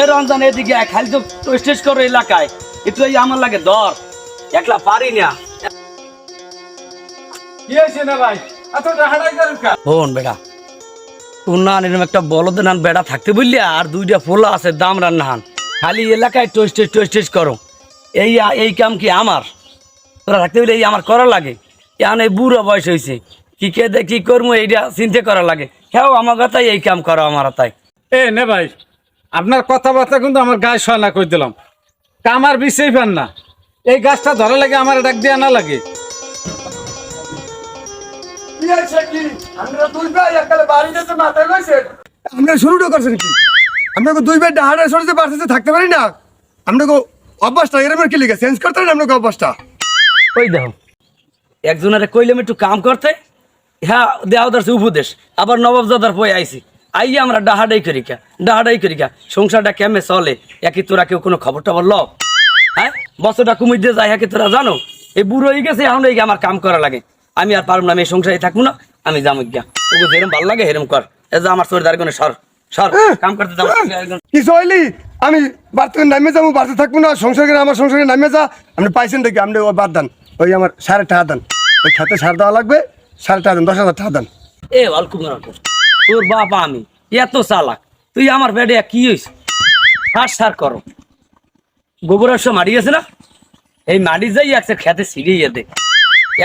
এ রমজান এদিকে খালি তো স্টেজ করো এলাকায়। একটু এই আমার লাগে দর একলা পারি না। বেটা তোর এরকম একটা বলদ নান বেড়া থাকতে আর দুইটা ফোলা আছে দাম খালি এলাকায় টোস্টেজ টোস্টেজ করো। এই এই কাম কি আমার? তোরা থাকতে বলে এই আমার করা লাগে। এখন এই বুড়ো বয়স হয়েছে কি কে দে কি করব এইটা চিন্তা করা লাগে। হ্যাঁ আমার কথাই এই কাম করো আমার তাই এ নে ভাই আপনার কথাবার্তা কিন্তু আমার গায়ে সয়না করে দিলাম। কামার বিষয় পান না। এই গাছটা ধরা লাগে আমার ডাক দেওয়া না লাগে। আমরা শুরুটা করছেন কি আমরা দুই বেড হাড়ে সরতে পারতেছে থাকতে পারি না? আমরা অভ্যাসটা এরকম কি লিখে চেঞ্জ করতে পারি না আমরা অভ্যাসটা? ওই দেখো একজনের কইলাম একটু কাম করতে হ্যাঁ দেওয়া উপদেশ আবার নবাব দাদার পয়ে আইছি। আইয়া আমরা ডাহাডাই করি কা ডাহাডাই করি কা সংসারটা কেমনে চলে? একই তোরা কেউ কোনো খবর টবর ল হ্যাঁ? বছরটা কুমির দিয়ে যায় একে তোরা জানো? এই বুড়ো হয়ে গেছে এখন এই আমার কাম করা লাগে। আমি আর পারব না আমি এই সংসারে থাকব না আমি যাব গিয়া। তোকে যেরকম ভালো লাগে হেরম কর। এ যা আমার চোর দাঁড়িয়ে সর। সর কাম করতে যাব কিছু হইলি আমি বাড়তে নামে যাব বাড়তে থাকব না। সংসার করে আমার সংসারে নামে যা। আপনি পাইছেন দেখি আপনি ওই বাদ দেন। ওই আমার সাড়ে টাকা দেন। ওই খেতে সার দেওয়া লাগবে সাড়ে টাকা দেন দশ হাজার টাকা দেন। এ অল্কুমার তোর বাবা আমি। এত চালাক। তুই আমার বেডে কি হয়েছে হাস সার করো। গোবরের সব মারি গেছে না? এই মাটি যাই একসের খেতে ছিড়িয়ে দে।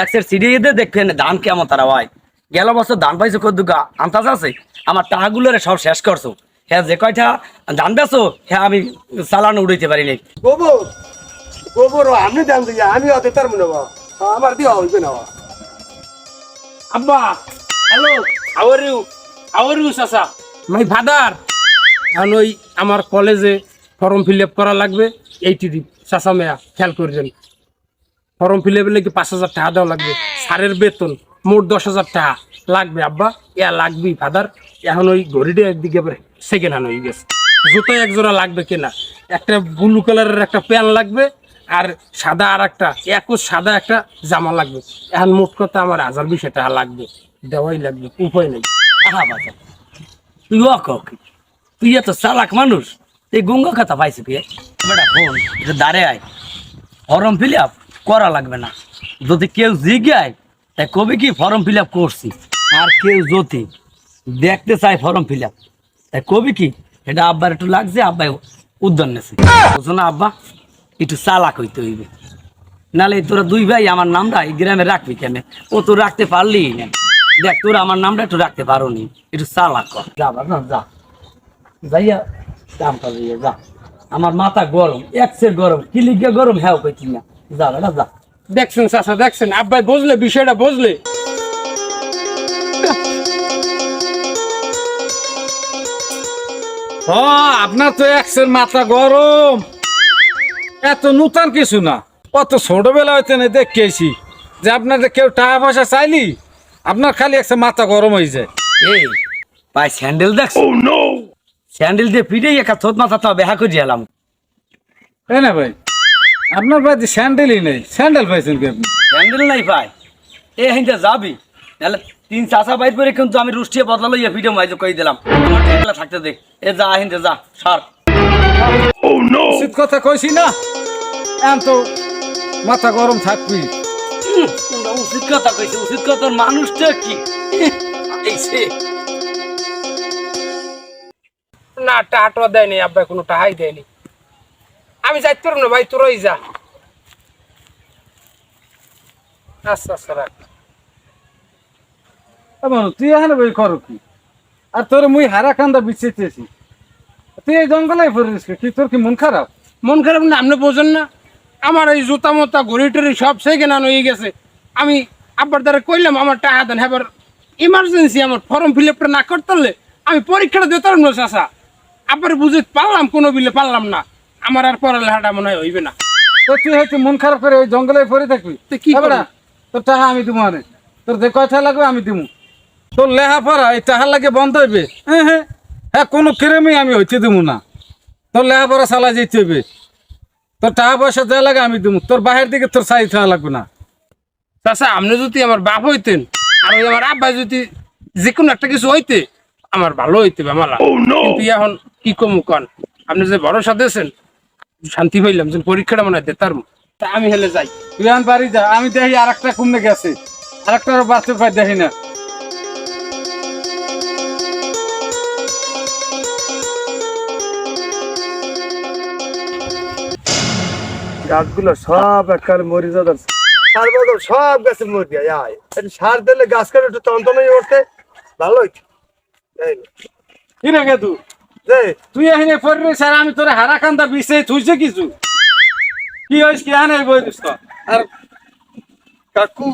একসের ছিড়িয়ে দে দেখবেন ধান কেমন তারা হয়। গেল বছর ধান পাইছো কদ্দুকা আন্তাজ আছে? আমার টাকাগুলোরে সব শেষ করছ। হ্যাঁ যে কয়টা ধান বেছো হ্যাঁ আমি চালানো উড়াইতে পারি নাই। গোবর? গোবর আপনি দেন দিই আমি অত তার মনে আমার দিয়ে হইবে না। আব্বা হ্যালো ইউ চাচা মাই ফাদার। এখন ওই আমার কলেজে ফর্ম ফিল আপ করা লাগবে। এইটি দিন চাচা মেয়া, খেয়াল করছেন ফর্ম ফিল আপের লাগবে পাঁচ হাজার টাকা দেওয়া লাগবে। স্যারের বেতন, মোট দশ হাজার টাকা লাগবে। আব্বা, ইয়া লাগবেই ফাদার। এখন ওই ঘড়িটা একদিকে সেকেন্ড হ্যান্ড হয়ে গেছে। জুতো এক জোড়া লাগবে কিনা। একটা ব্লু কালারের একটা প্যান্ট লাগবে আর সাদা আর একটা, একুশ সাদা একটা জামা লাগবে। এখন মোট কথা আমার হাজার বিশ টাকা লাগবে। দেওয়াই লাগবে, উপায় নেই। তুই কক তুই চালাক মানুষ। কথা পাইছি তুই বেটা দাঁড়ে আয়। ফর্ম ফিল আপ করা লাগবে না। যদি কেউ জিজ্ঞায়, তাই কবি কি ফর্ম ফিল আপ করছি? আর কেউ যদি দেখতে চায় ফর্ম ফিল আপ তাই কবি কি? এটা আব্বার একটু লাগছে, আব্বাই উদ্যান নেছে। বুঝছ না আব্বা, একটু চালাক হইতে হইবে। নালে তোরা দুই ভাই আমার নামটা এই গ্রামে রাখবি কেন? ও তো রাখতে পারলি না। দেখ, তোর আমার নামটা একটু রাখতে পারো নি একটু চালাক কর। যা, বাবা, যা। যাইয়া কাম কাজিয়ে যা। আমার মাথা গরম, একসের গরম কিলিকে গরম হ্যাঁ কইছি না যা বেটা যা। দেখছেন, চাচা, দেখছেন। আব্বাই বুঝলে, বিষয়টা বুঝলে। ও আপনার তো একসের মাথা গরম। এত নূতন কিছু না। অত ছোটবেলা হইতে না দেখেছি যে আপনার যে কেউ টাকা পয়সা চাইলি? আপনার খালি একটা মাথা গরম হয়ে যায়। এই পাই স্যান্ডেল দেখ স্যান্ডেল দিয়ে পিটে একা থোত মাথা তো বেহা করে এলাম তাই না ভাই আপনার বাড়িতে স্যান্ডেলই নেই। স্যান্ডেল পাইছেন কি আপনি? স্যান্ডেল নাই পাই এ হিন্দে যাবি। নাহলে তিন চাষা বাইর করে কিন্তু আমি রুষ্টিয়ে বদলালো ইয়ে পিঠে মাইজো কই দিলাম। আমার একলা থাকতে দেখ এ যা হিন্দে যা সার। উচিত কথা কইছি না? এখন তো মাথা গরম থাকবি তোমরা উচিত কথা কইছে উচিত কথার মানুষটা কি? এই না টাহাটো দেয়নি আব্বাই কোনো টাহাই দেয়নি। আমি যাইতে পারব না ভাই তোরাই যা। আচ্ছা আচ্ছা রাখ। তুই এখানে বই করো কি? আর তোর মুই হারা কান্দা বিচ্ছেছি তুই এই জঙ্গলে পড়িস কি? তোর কি মন খারাপ? মন খারাপ না আপনি বোঝেন না। আমার এই জুতা মোতা ঘড়ি টড়ি সব হ্যান্ড হয়ে গেছে। আমি আব্বার দ্বারা কইলাম আমার টাকা দেন এবার ইমার্জেন্সি আমার ফর্ম ফিল আপটা না করতে আমি পরীক্ষাটা দিতে পারব না চাষা আবার বুঝে পারলাম কোনো বিলে পারলাম না। আমার আর পড়ালেখাটা মনে হয় হইবে না। তো তুই হয়তো মন খারাপ করে ওই জঙ্গলে পড়ে থাকবি? কি তোর টাকা আমি দিব আরে তোর যে কথা লাগবে আমি দিব তোর লেহা পড়া এই টাহার লাগে বন্ধ হইবে। হ্যাঁ হ্যাঁ। হ্যাঁ কোনো ক্রেমই আমি হইতে দিব না। তোর লেহা পড়া চালা যেতে হইবে। তোর টাকা পয়সা দেওয়া লাগে আমি দিব তোর বাহির দিকে তোর চাই থাকা লাগবে না। চাচা আপনি যদি আমার বাপ হইতেন আর ওই আমার আব্বা যদি যে কোনো একটা কিছু হইতে আমার ভালো হইতে আমার কিন্তু এখন কি কমু কন? আপনি যে ভরসা দিয়েছেন শান্তি পাইলাম যে পরীক্ষাটা মনে হয় তার আমি হেলে যাই। তুই বাড়ি যা আমি দেখি আর একটা কমে গেছে আর একটা বাচ্চা পাই দেখি না। গাছগুলো সব একবার মরে যাচ্ছে সার বদল সব গাছে মরে যায়। আয় সার দিলে গাছ কাটে একটু তন্তনই উঠতে ভালো হইতো। কি রে গেদু? তুই এখানে পড়বি স্যার আমি তোর হারা কান্দা বিষে থুইছে কিছু? কি হয়েছে কি আনে বই তো? আর কাকু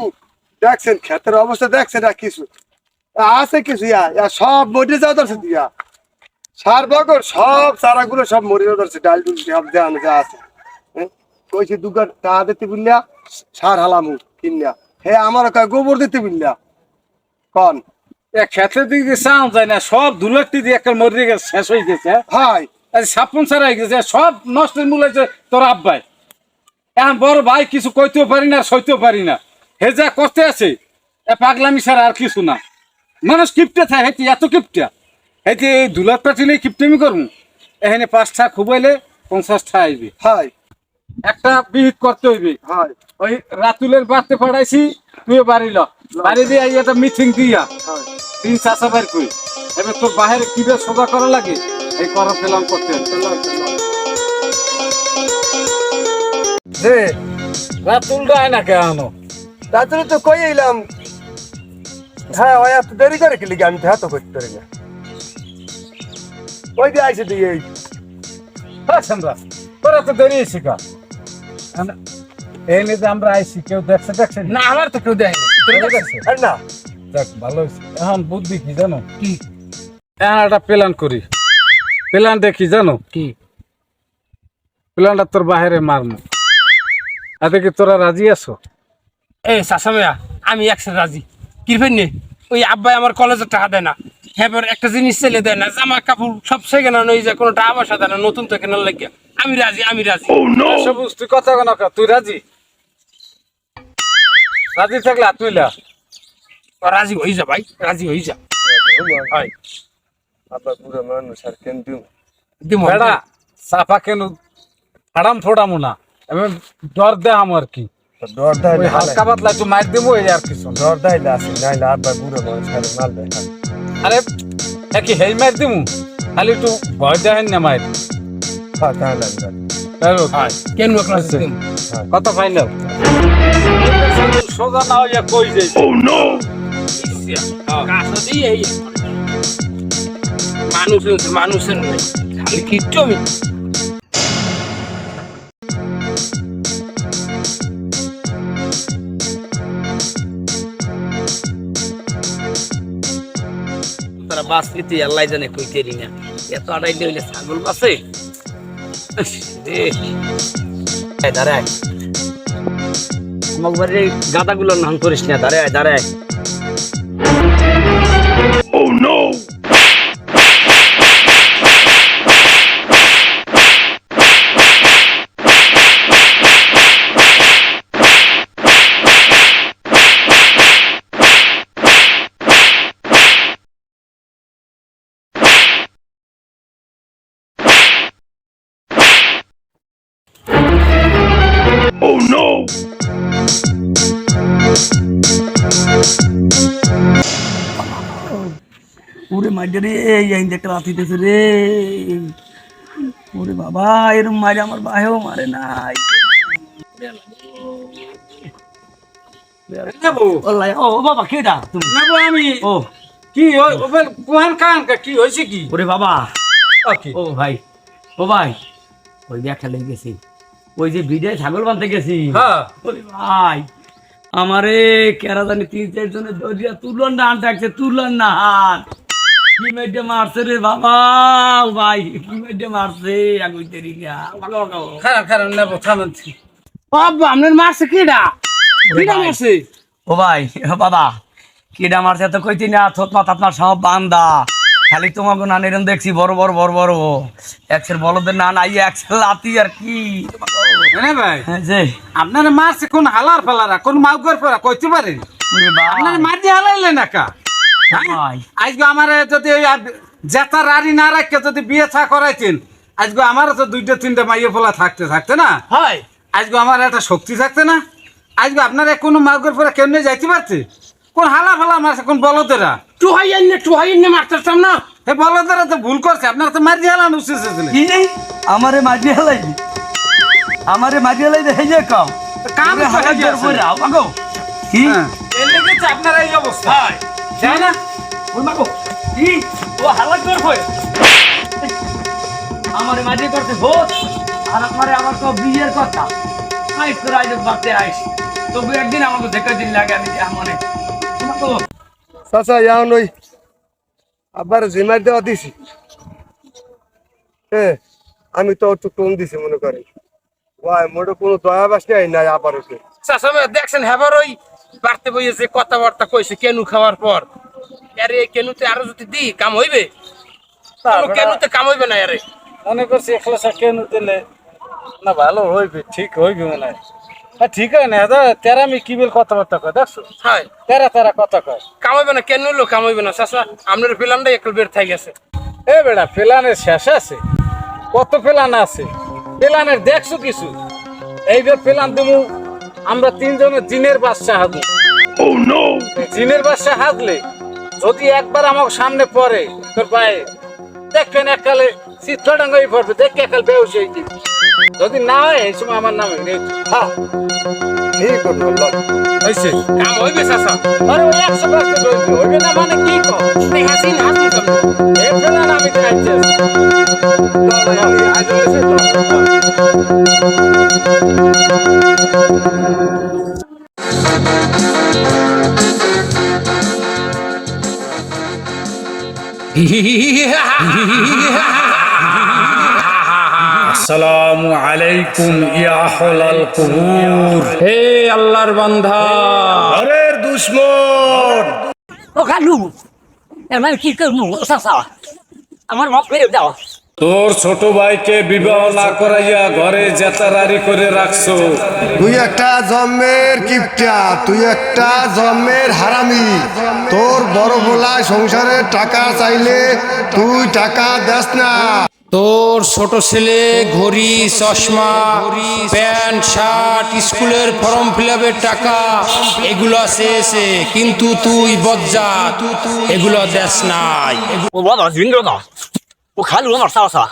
দেখছেন ক্ষেতের অবস্থা দেখছেন আর কিছু? আছে কিছু ইয়া ইয়া সব মরে যাওয়া দরছে দিয়া সার বগর সব চারাগুলো সব মরে যাওয়া দরছে ডাল ডুল সব দেওয়া আছে? কইছি দুগার টাকা দিতে বললা সার হালামু কিনলা। হে আমার কয় গোবর দিতে বললা? কন। খেতে দিকে চাও যায় না সব দুলকটি দিয়ে একটা মরে গেছে শেষ হয়ে গেছে। হাই। আজ সাপুন ছাড়া হয়ে গেছে সব নষ্টের মূল হয়েছে তোর আব্বাই। এখন বড় ভাই কিছু কইতেও পারি না সইতেও পারি না। হে যা কষ্টে আছে এ পাগলামি ছাড়া আর কিছু না। মানুষ কিপটে থাকে হেঁটে এত কিপটা। হেঁটে এই দুলাত পাঠিলে কিপটেমি করব। এখানে পাঁচটা খুবাইলে পঞ্চাশটা আইবে। হাই। একটা বিহিত করতে হইবে। হাই ওই রাতুলের বাড়তে পাঠাইছি তুই বাড়ি ল। বাড়ি দিয়ে একটা মিটিং দিয়া। তিন চাষা বাইর করি। এবার তোর বাহিরে কি বেশ সোজা করা লাগে? এই করা ফেলাম করতে। যে রাতুলটা আয় না কেন তাড়াতাড়ি তো কই এলাম হ্যাঁ ওই এত দেরি করে কি লিখে আমি তো হাতও করতে পারি না। ওই দিয়ে আইসে দিয়ে এই? হ্যাঁ তোরা তো দেরি এসি এই নিয়ে যে আমরা আইসি কেউ দেখছে দেখছে? না আমার তো কেউ দেয়নি আর না। দেখ ভালো হয়েছে। এখন বুদ্ধি কি জানো? কি? এখন একটা প্ল্যান করি। প্ল্যানটা কি জানো? কি? প্ল্যানটা তোর বাহিরে মারমু। এতে কি তোরা রাজি আছো? এই সাসামিয়া আমি একসাথে রাজি। কিরফেন নে? ওই আব্বাই আমার কলেজে টাকা দেয় না। হ্যাঁ একটা জিনিস ছেলে দেয় না জামা কাপড় সব সেখানে নই যে কোনো টাকা পয়সা দেয় না নতুন তো কেনার লাগিয়া। আমি রাজি আমি রাজি। সবুজ তুই কথা কেন? তুই রাজি? রাজি থাকলে হাত তুইলা ও, রাজি হয়ে যা ভাই রাজি হয়ে যা। হয়। আপনার পুরো মানুষ আর কেন দিও দিমো বেড়া সাফা কেন? ফাড়াম ফোড়ামো না এবার ডর দে আমার কি। ডর ওই হালকা পাতলা একটু মার দেবো এই আর কিছু ডর না আছে নাইলে আপনার পুরো মানুষ আর মাল দেয় আরে একই হেই মার দিমু? খালি একটু ভয় দেখেন না মার কত ফাইনাল সোজা তারা বাস পেতে আল্লাহ জানে কইতে না এত আড়াইলে হইলে ছাগল বাসে দাঁড়ায়। আমার বাড়ির এই গাদাগুলো নাম করিস না দাঁড়ায় দাঁড়ায়। ওরে মাইরে রে এই একটা রাত রে। ওরে বাবা এরম মারে আমার ভাইও মারে নাই। ও বাবা তুমি? আমি। ও। কি ওই ওবেল কুহান কান কি হইছে কি? ওরে বাবা। ও কি? ও ভাই ও ভাই ওই যে একটা লেগে গেছি। ওই যে বিদায় ছাগল বানতে গেছি। হ্যাঁ। ভাই আমারে কেরা জানি তিন চার জনের দরিয়া তুলন না হান থাকছে তুলন না কি মেডে মারছে রে বাবা ভাই কি মারছে আগুই খারাপ খারাপ থামেন। আপনার মারছে কিডা? কিডা মারছে? ও ভাই বাবা কিডা মারছে তো কইতি না থত মাত আপনার সব বান্দা। খালি তোমাকে নান এরম দেখছি বড় বড় বড় বড়। একশের বলদের নান আই একশের লাতি আর কি? হ্যাঁ ভাই হ্যাঁ যে। আপনার মারছে কোন হালার ফালারা কোন মাউগর ফেরা কইতে পারেন ওরে আপনার মার দিয়ে হালাইলে না কা? আজকে আমার যদি জেতা রাড়ি না রাখে যদি বিয়ে থা করাইতেন আজকে আমার তো দুইটা তিনটা মাইয়ে পোলা থাকতে থাকতে না? হয়। আজকে আমার একটা শক্তি থাকতে না? আজকে আপনারা কোনো মার্গের পরে কেমনে যাইতে পারছে কোন হালা ফালা মারছে কোন বলদেরা? টুহাই এনে টুহাই এনে মারতাম না। হে বলদেরা তো ভুল করছে আপনারা তো মারি হালান উচিত ছিল। কি? আমারে মাঝি হেলাইবি আমারে মাঝি হেলাইবে হে যে কাম কাম হালাই জোর করে আও, আগো। কি? হ্যাঁ। এর লেগে তো আপনারা এই অবস্থা। হয়। তাই না। ওই মাগো কি? ও হালাই জোর করে আমারে মাঝি করতে ভোট আর আমারে আমার তো বিয়ের কথা। আইস করে আইস বাড়তে আইস। তবু একদিন আমাকে দেখা দিন লাগে আমি মানে তোমাকে চাচা ইয়ান ওই আবার জিমার দেওয়া দিছি। হ্যাঁ আমি তো একটু কম দিছি মনে করেন। ওয়াই মোটে কোনো দয়া বাসনি আই নাই আবার ওকে দেখছেন হেবার ওই বাড়তে বইয়ে যে কথাবার্তা কইছে কেনু খাওয়ার পর আরে কেনুতে আরও যদি দি কাম হইবে? কোনো কেনুতে কাম হইবে না আরে মনে করছি একলা কেন দিলে না ভালো হইবে ঠিক হইবে মনে। হয় হ্যাঁ ঠিক হয় না দাদা তেরামি কি বেল কথাবার্তা কয়? দেখছ? হয়। তেরা তেরা কথা কয়। কাম হইবে না কেন হইল কাম হইবে না? চাষা আপনার প্ল্যানটা একটু বের থাই গেছে। এ বেড়া ফেলানের শেষ আছে। কত ফেলান আছে? ফেলানের দেখছ কিছু? এইবার ফেলান তুমি আমরা তিনজনের জিনের বাচ্চা হাজু জিনের বাচ্চা হাজলে যদি একবার আমার সামনে পড়ে তোর পায়ে দেখবেন এককালে চিত্রডাঙ্গাই পড়বে দেখে একাল বেউস হয়ে। যদি না হয় এই সময় আমার নামে হ্যাঁ ঠিক হয়েছে কাম হইবে চাষা আরে ওই একশো পার্সেন্ট হইবে হইবে না মানে কি কর? হাসিন হাসিন কাম এই ফেলান আমি চাইছি আসসালামু আলাইকুম ইয়া হলাল কুবুর। হে আল্লাহর বান্ধা ঘরের দুশ্মন। ও কালু এমন কি করব? সাসা আমার মাফ করে দাও। তোর ছোট ভাইকে বিবাহ না করাইয়া ঘরে জেতারারি করে রাখছো। তুই একটা জন্মের কিপটা তুই একটা জন্মের হারামি। তোর বড় বলায় সংসারে টাকা চাইলে তুই টাকা দেস না। তোর ছোট ছেলে ঘড়ি চশমা প্যান্ট শার্ট স্কুলের ফর্ম ফিল টাকা এগুলো চেয়েছে কিন্তু তুই বজ্জা এগুলো দেশ নাই। ও বাবা জিন্দ্র না ও খালু আমার সাসা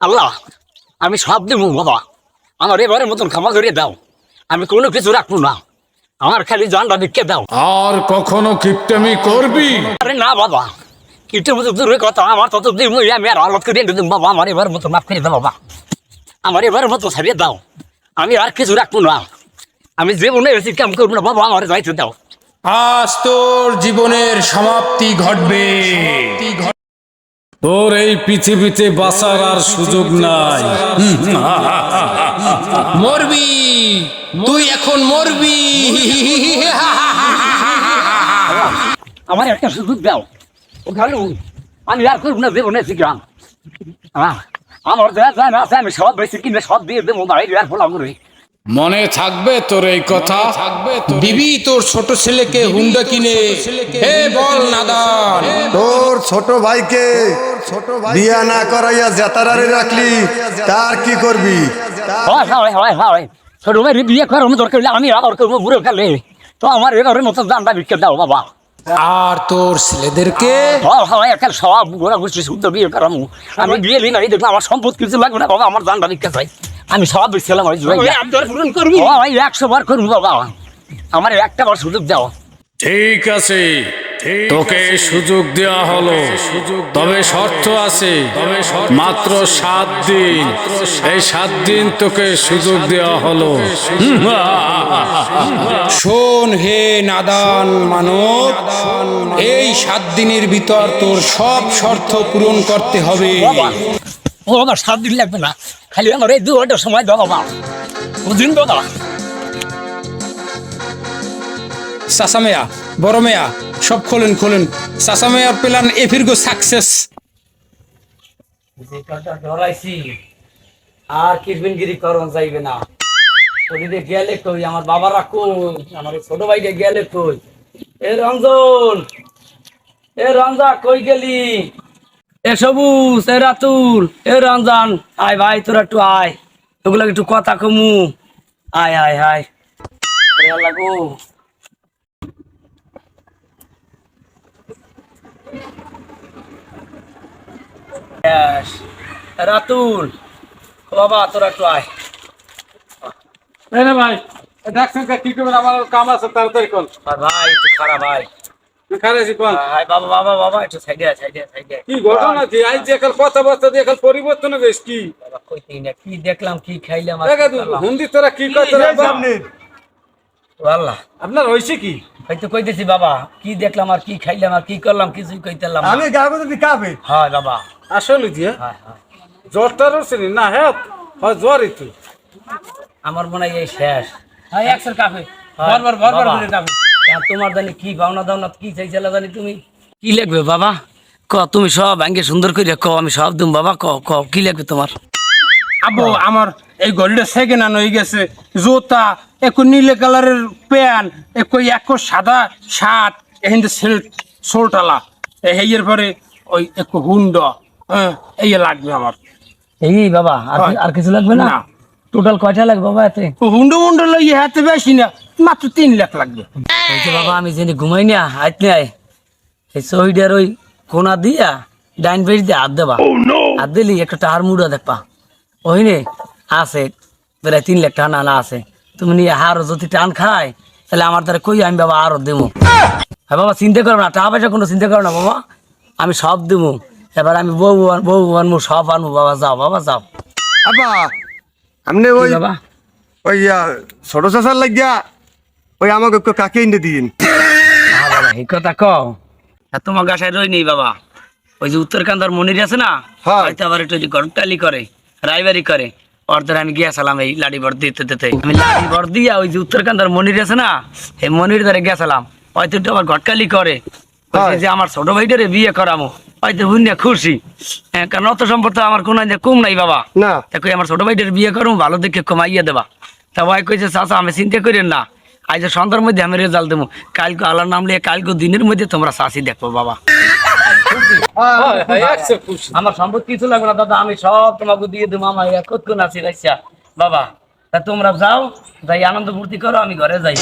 আল্লাহ আমি সব দেবো বাবা। আমার এবারের মতন ক্ষমা করে দাও। আমি কোনো কিছু রাখব না। আমার খালি জানটা ভিক্ষে দাও। আর কখনো কিপটামি করবি? আরে না বাবা। কিন্তু মতো দূরের কথা আমার তত আমি আর আলাদ করে বাবা আমার এবার মতো মাফ করে দাও বাবা। আমার এবার মতো ছাড়িয়ে দাও। আমি আর কিছু রাখব না। আমি কাম করব না বাবা আমার দাও। আজ তোর জীবনের সমাপ্তি ঘটবে। তোর এই পৃথিবীতে বাঁচার আর সুযোগ নাই। মরবি তুই এখন মরবি। আমার একটা সুযোগ দাও। ও খালু আমি আর করব না দেবো না শিখলাম আমার না আছে আমি সব বেশি কিনে সব দিয়ে দেবো বাড়ির আর ফোলাম করে। মনে থাকবে তোর এই কথা। থাকবে দিবি তোর ছোট ছেলেকে হুন্ডা কিনে। হে বল নাদান। তোর ছোট ভাইকে ছোট ভাই বিয়া না করাইয়া জেতারারে রাখলি তার কি করবি? হয় হয় হয় হয়। ছোট ভাই বিয়ে করার দরকার আমি আবার করব বুড়ো তো আমার এবারের মতো দামটা বিক্রি দাও বাবা। আর তোর ছেলেদেরকে? হয় হয় একটা সব ঘোরা শুদ্ধ বিয়ে করামু। আমি বিয়ে দিই না দেখলাম আমার সম্পদ কিছু লাগবে না বাবা আমার দান ভিক্ষা চাই। আমি সব বেচছিলাম ওই জুয়াই আমি তোর পূরণ করব। হয় একশো বার করব বাবা। আমার একটা বার সুযোগ দাও। ঠিক আছে। তোকে সুযোগ দেওয়া হলো। তবে শর্ত আছে। মাত্র সাত দিন। এই সাত দিন তোকে সুযোগ দেওয়া হলো। শোন হে নাদান মানব এই সাত দিনের ভিতর তোর সব শর্ত পূরণ করতে হবে। ও আমার সাত দিন লাগবে না। খালি আমার এই দু ঘণ্টার সময় দাও বাবা। বুঝিন দাদা সাসামেয়া বড় মেয়া, সব খোলেন খোলেন। সাসামেয়ার প্ল্যান এফিরগো সাকসেস যে কটা ধরাইছি, আর কিরবিনগিরি করন যাইবে না। ওদিকে গেলে কই? আমার বাবারা কই? আমার ছোট ভাইকে গেলে কই? এ রঞ্জন, এ রঞ্জা কই গেলি? এ সবুজ, এ রাতুল, এ রঞ্জন। আয় ভাই, তোরা একটু আয়। ওগুলো একটু কথা কমু। আয় আয় আয়। আল্লাহ। ব্যাস। এ রাতুল বাবা তোরা একটু আয়। না ভাই ডাকছেন কা করবেন আমার কাম আছে তাড়াতাড়ি আর ভাই একটু খারাপ ভাই। পরিবর্তন কি? দেখলাম কি খাইলাম আপনার হয়েছে কি? হয়তো কইতেছি বাবা কি দেখলাম আর কি খাইলাম আর কি করলাম কিছুই কইতেলাম আমি গাবো তুমি কাবে। হয় বাবা। আসলে দিয়ে হয় হয়। জ্বরটা রয়েছে না হ্যাঁ হয় জ্বরই তো। আমার মনে হয় এই শেষ। হ্যাঁ একশো কাফে বরবার বরবার। করে কাফে আর তোমার জানি কি ভাবনা দাও না কি চাইছিল জানি তুমি? কি লিখবে বাবা? ক তুমি সব আঙ্গে সুন্দর করে ক আমি সব দুম বাবা ক ক কি লিখবে তোমার? আবু আমার এই গলিটা সেকেন্ড হ্যান্ড হয়ে গেছে। জোতা একটু নীলে কালারের প্যান্ট একটু এক সাদা শার্ট এখান সোলটালা। এর পরে ওই একটু হুন্ড হ্যাঁ এই লাগবে আমার। এই বাবা আর কিছু লাগবে না? না। টোটাল কয়টা লাগবে বাবা এতে? হুন্ডো মুন্ডো লইয়ে হাতে বেশি না মাত্র তিন লাখ লাগবে। বাবা আমি যিনি ঘুমাই না হাত নেই এই শহীদের ওই কোনা দিয়া ডাইন পেজ দিয়ে হাত দেবা। হাত দিলি একটা টাহার মুড়া দেখবা। ওইনে আছে প্রায় তিন লাখ টাকা না আছে। তুমি নিয়ে হারো যদি টান খায় তাহলে আমার দ্বারা কই আমি বাবা আরও দেবো? হ্যাঁ বাবা চিন্তা করো না টাকা পয়সা কোনো চিন্তা করো না বাবা। আমি সব দেবো। এবার আমি বউ বউ আনব সব আনব। বাবা যাও বাবা যাও। আপনি ওই বাবা? ওই ছোট চাষার লাগিয়া ওই আমাকে কাকে এনে দিন। হ্যাঁ বাবা এই কথা কও। তোমার গাছায় রই নেই বাবা। ওই যে উত্তরকান্দার মনির আছে না? হ্যাঁ। হয়তো আবার একটু গরমটালি করে রাইবারি করে। অর্ধের আমি গিয়েছিলাম এই লাড়ি বর দিতে দিতে আমি লাড়ি বর দিয়া ওই যে উত্তরকান্দার মনির আছে না এই মনির ধরে গেছিলাম হয়তো একটু আবার ঘটকালি করে। যে আমার ছোট ভাইটারে বিয়ে করামো হয়তো হুন্যা খুশি। হ্যাঁ, কারণ অত সম্পর্ক আমার কোনো কম নাই বাবা। না। আমার ছোট ভাইটার বিয়ে করব ভালো দেখে কমাইয়া দেবা। তা ভাই কইছে চাচা আমি চিন্তা করেন না। আজ সন্ধ্যার মধ্যে আমি রেজাল্ট দেবো। কালকে আল্লাহর নাম লিয়ে কালকে দিনের মধ্যে তোমরা চাষি দেখব বাবা। আমার সম্পদ কিছু লাগবে না, দাদা, আমি সব তোমাকে দিয়ে দেবো, আমার কতক্ষণ আছি, রাইসা? বাবা, তা তোমরা যাও, যাই আনন্দ ফুর্তি করো, আমি ঘরে যাই।